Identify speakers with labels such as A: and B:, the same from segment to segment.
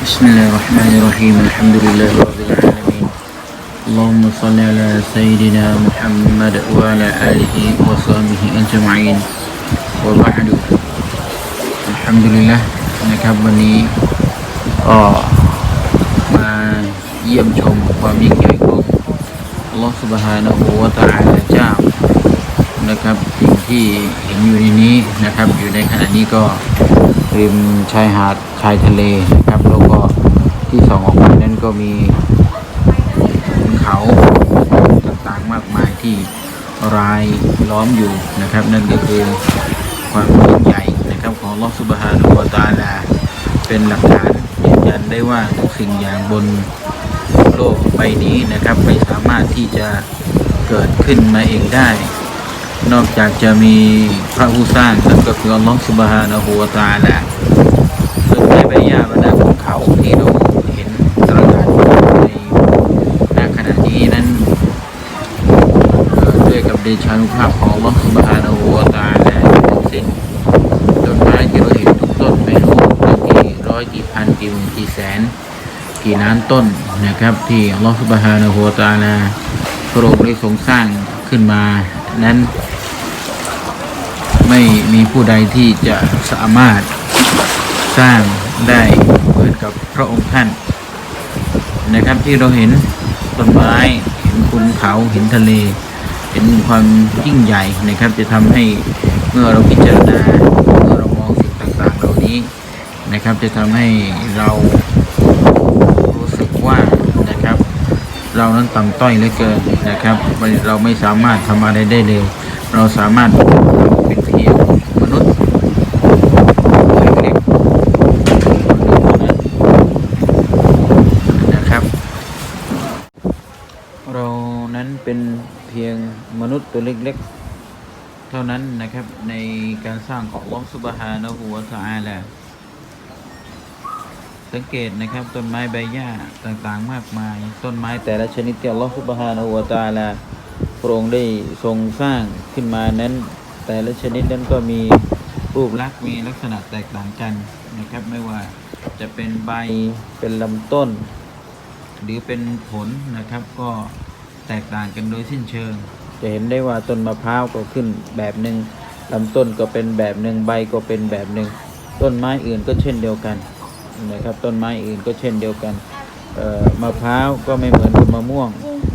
A: بسم الله الرحمن الرحيم الحمد لله رب العالمين اللهم صل على سيدنا محمد وعلى آله وصحبه أجمعين وبعد الحمد لله นะครับวันนี้ก็มาเยี่ยมชมความยิ่งใหญ่ของอัลลอฮฺ سبحانه และ تعالى เจ้านะครับสิ่งที่เห็นอยู่ในนี้นะครับ อยู่ในขณะนี้ก็ ริมชายหาดชายทะเลนะครับ แล้วก็ที่สองออกไปนั้นก็มีภูเขาต่างๆมากมายที่รายล้อมอยู่นะครับ นั่นก็คือความยิ่งใหญ่นะครับของลอสุบฮานุวตาลา เป็นหลักฐานยืนยันได้ว่าทุกสิ่งอย่างบนโลกใบนี้นะครับ ไม่สามารถที่จะเกิดขึ้นมาเองได้ นอกจากจะมีพระผู้สร้างนั่นก็คืออัลลอฮฺสุบฮานะฮูวะตาลาซึ่งในใบหญ้าบรรดาภูเขาที่เราเห็นตระหง่านในขณะนี้นั้นด้วยกับเดชานุภาพของอัลลอฮฺสุบฮานะฮูวะตาลาทั้งสิ้นต้นไม้ที่เราเห็นทุกต้นไม่รู้กี่ร้อยกี่พันกี่หมื่นกี่แสน กี่ล้านต้นนะครับที่อัลลอฮฺสุบฮานะฮูวะตาลาพระองค์ได้ทรงสร้างขึ้นมานั้น ไม่มีผู้ใดที่จะสามารถสร้างได้เหมือนกับพระองค์ท่าน นะครับที่เราเห็นต้นไม้เห็นภูเขาเห็นทะเล เห็นความยิ่งใหญ่นะครับ จะทำให้เมื่อเราพิจารณาเมื่อเรามองสิ่งต่างๆ เหล่านี้นะครับ จะทำให้เรารู้สึกว่านะครับ เรานั้นต่ำต้อยเหลือเกินนะครับ เราไม่สามารถทำอะไรได้เลย เราสามารถเป็นเพียงมนุษย์เล็กๆคนหนึ่งเท่านั้นนะครับ เรานั้นเป็นเพียงมนุษย์ ตัวเล็กๆ เท่านั้นนะครับ ในการสร้างของอัลลอฮฺซุบฮานะฮูวะตะอาลาสังเกตนะครับต้นไม้ใบหญ้าต่างๆ มากมาย ต้นไม้แต่ละชนิดที่อัลลอฮฺซุบฮานะฮูวตาลาพระองค์ได้ทรงสร้างขึ้นมานั้น แต่ละชนิดนั้นก็มีรูปลักษณ์มีลักษณะแตกต่างกันนะครับ ไม่ว่าจะเป็นใบเป็นลำต้น หรือเป็นผลนะครับก็แตกต่างกันโดยสิ้นเชิง จะเห็นได้ว่าต้นมะพร้าวก็ขึ้นแบบหนึ่งลำต้นก็เป็นแบบหนึ่งใบก็เป็นแบบหนึ่งต้นไม้อื่นก็เช่นเดียวกันนะครับต้นไม้อื่นก็เช่นเดียวกันเอ่อมะพร้าวก็ไม่เหมือนกับมะม่วง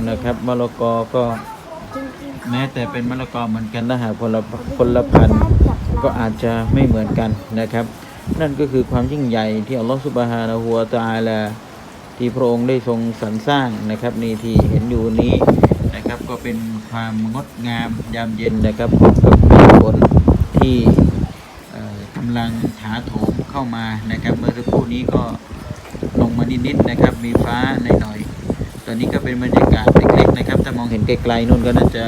A: นะครับมะละกอก็แม้แต่เป็นมะละกอเหมือนกันถ้าหากผลผลพันธุ์ก็อาจจะไม่เหมือนกันนะครับ นั่นก็คือความยิ่งใหญ่ที่อัลลอฮฺสุบฮานะฮูวตาลาที่พระองค์ได้ทรงสรรสร้างนะครับนี่ที่เห็นอยู่นี้ นะครับ ก็เป็นความงดงามยามเย็นนะครับพร้อมกับเมฆฝนที่เอ่อกำลังถาโถมเข้ามานะครับ เมื่อสักครู่นี้ก็ลงมานิดๆนะครับ มีฟ้าหน่อยๆตอนนี้ก็เป็นบรรยากาศเล็กๆนะครับถ้ามองเห็นไกลๆนู่นก็น่าจะ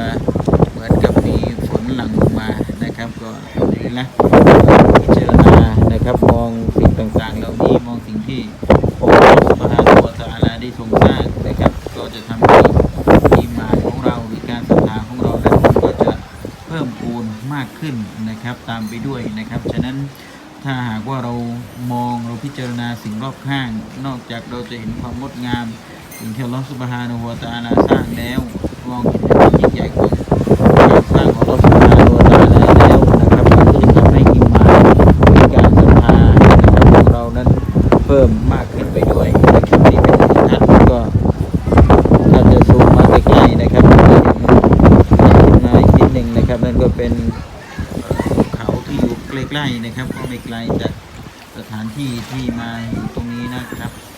A: เหมือนกับมีฝนหลั่งลงมานะครับ ก็ดีนะพิจารณานะครับมองสิ่งต่างๆเหล่านี้มองสิ่งที่องค์พระสุบฮานะฮูวะตะอาลาได้ทรงสร้างนะครับ ก็จะทำให้อีหมาน มากขึ้นนะครับ ตามไปด้วยนะครับ ฉะนั้นถ้าหากว่าเรามองเราพิจารณาสิ่งรอบข้าง นอกจากเราจะเห็นความงดงามสิ่งที่ลอสุบฮานะฮูวตาลาสร้างแล้วมองเห็นความยิ่งใหญ่ของการสร้างของลอสุบฮานะฮูวตะอาลาแล้วนะครับมันก็จะทำให้อิมานในการศรัทธาของเรานั้นเพิ่มมากขึ้นไปด้วยนะครับนี่เป็นทัศน์ก็ ถ้าจะซูมมาใกล้ๆนะครับก็จะเห็นขึ้นมาอีกนิดหนึ่งนะครับ นั่นก็ เป็นภูเขาที่อยู่ใกล้ๆนะครับ ก็ไม่ไกลจากสถานที่ที่มาอยู่ตรงนี้นะครับอันนี้นะครับก็เป็นรอบ